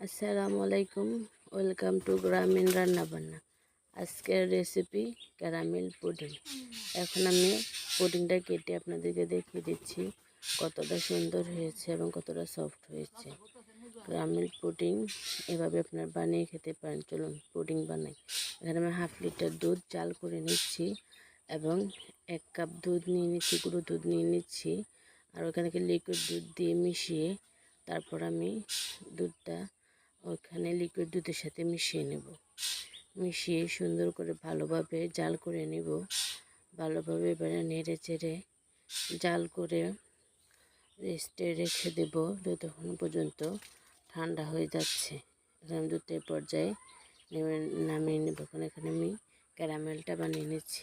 আসসালামু আলাইকুম, welcome to গ্রামীণ রান্নাবান্না। আজকের রেসিপি ক্যারামেল পুডিং এখন আমি পুডিংটা কেটে আপনাদেরকে দেখিয়ে দিচ্ছি, কতটা সুন্দর হয়েছে এবং কতটা সফট হয়েছে। ক্যারামেল পুডিং এভাবে আপনার বানিয়ে খেতে পারেন। চলুন পুডিং বানাই। এখানে আমি হাফ লিটার দুধ চাল করে নিচ্ছি এবং এক কাপ দুধ নিয়ে নিচ্ছি, গুঁড়ো দুধ নিয়ে নিচ্ছি। আর ওখানে লিকুইড দুধ দিয়ে মিশিয়ে তারপর আমি দুধটা ওখানে লিকুইড দুধের সাথে মিশিয়ে নেব। মিশিয়ে সুন্দর করে ভালোভাবে জাল করে নেব। ভালোভাবে এবারে নেড়ে চেড়ে জাল করে রেস্টে রেখে দেব। যতক্ষণ পর্যন্ত ঠান্ডা হয়ে যাচ্ছে। এখানে দুধের পর্যায়ে নেমে নামিয়ে নেব। এখানে আমি ক্যারামেলটা বানিয়ে নিচ্ছি।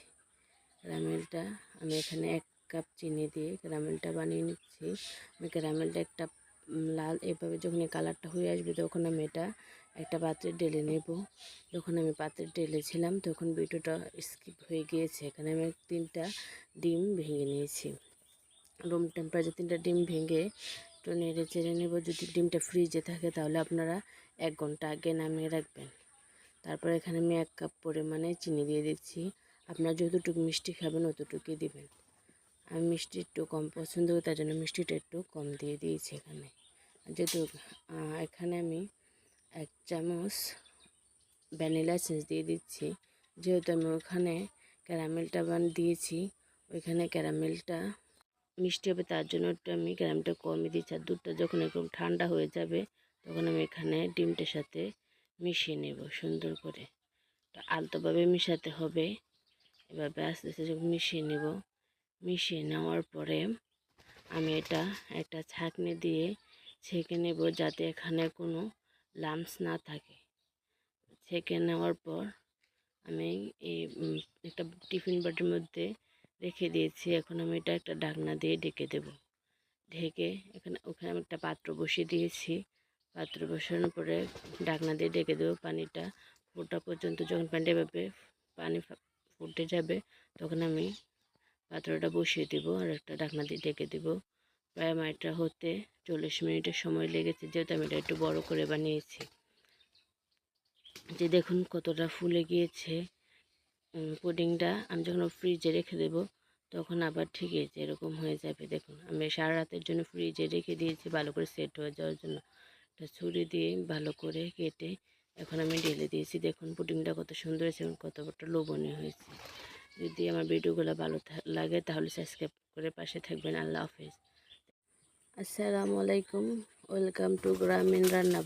ক্যারামেলটা আমি এখানে এক কাপ চিনি দিয়ে ক্যারামেলটা বানিয়ে নিচ্ছি। আমি ক্যারামেলটা একটা লাল এভাবে যখন এই কালারটা হয়ে আসবে তখন আমি এটা একটা পাত্রে ঢেলে নেব। যখন আমি পাত্রে ঢেলেছিলাম তখন ভিডিওটা স্কিপ হয়ে গিয়েছে। এখানে আমি তিনটা ডিম ভেঙে নিয়েছি। রুম টেম্পারেচার তিনটা ডিম ভেঙে একটু নেড়ে চেড়ে নেব। যদি ডিমটা ফ্রিজে থাকে তাহলে আপনারা এক ঘণ্টা আগে নামিয়ে রাখবেন। তারপর এখানে আমি এক কাপ পরিমাণে চিনি দিয়ে দিচ্ছি। আপনারা যতটুকু মিষ্টি খাবেন অতটুকুই দিবেন। আমি মিষ্টি একটু কম পছন্দ করি, তার জন্য মিষ্টিটা একটু কম দিয়ে দিয়েছি এখানে। যেহেতু এখানে আমি এক চামচ ভ্যানিলা এসেন্স দিয়ে দিচ্ছি। যেহেতু আমি ওখানে ক্যারামেলটা বান দিয়েছি, ওইখানে ক্যারামেলটা মিষ্টি হবে, তার জন্য একটু আমি ক্যারামেলটা কমই দিচ্ছি। আর দুধটা যখন একদম ঠান্ডা হয়ে যাবে, তখন আমি এখানে ডিমটার সাথে মিশিয়ে নেব সুন্দর করে। আলতোভাবে মিশাতে হবে। এভাবে আস্তে আস্তে যখন মিশিয়ে নেব, মিশিয়ে নেওয়ার পরে আমি এটা একটা ছাঁকনি দিয়ে ছেঁকে নেব যাতে এখানে কোনো লামস না থাকে। ছেঁকে নেওয়ার পর আমি এই একটা টিফিন বাটির মধ্যে রেখে দিয়েছি। এখন আমি এটা একটা ডাকনা দিয়ে ঢেকে দেব। ঢেকে এখানে, ওখানে আমি একটা পাত্র বসিয়ে দিয়েছি। পাত্র বসানোর পরে ডাকনা দিয়ে ঢেকে দেবো। পানিটা ফোটা পর্যন্ত যখন পানিটা এভাবে পানি ফুটে যাবে, তখন আমি পাত্রটা বসিয়ে দেব আর একটা ঢাকনা দিয়ে ঢেকে দেবো। প্রায় মাইটা হতে চল্লিশ মিনিটের সময় লেগেছে, যেহেতু আমি এটা একটু বড় করে বানিয়েছি। যে দেখুন কতটা ফুলে গিয়েছে পুডিংটা। আমি যখন ফ্রিজে রেখে দেব, তখন আবার ঠিক আছে এরকম হয়ে যাবে। দেখুন, আমি সারা রাতের জন্য ফ্রিজে রেখে দিয়েছি, ভালো করে সেট হয়ে যাওয়ার জন্য। এটা ছুরি দিয়ে ভালো করে কেটে এখন আমি ঢেলে দিয়েছি। দেখুন পুডিংটা কত সুন্দর হয়েছে এবং কতটা লোভনীয় হয়েছে। যদি আমার ভিডিওগুলো ভালো লাগে তাহলে সাবস্ক্রাইব করে পাশে থাকবেন। আল্লাহ হাফেজ। আসসালামু আলাইকুম ওয়েলকাম টু গ্রামীণ রান্না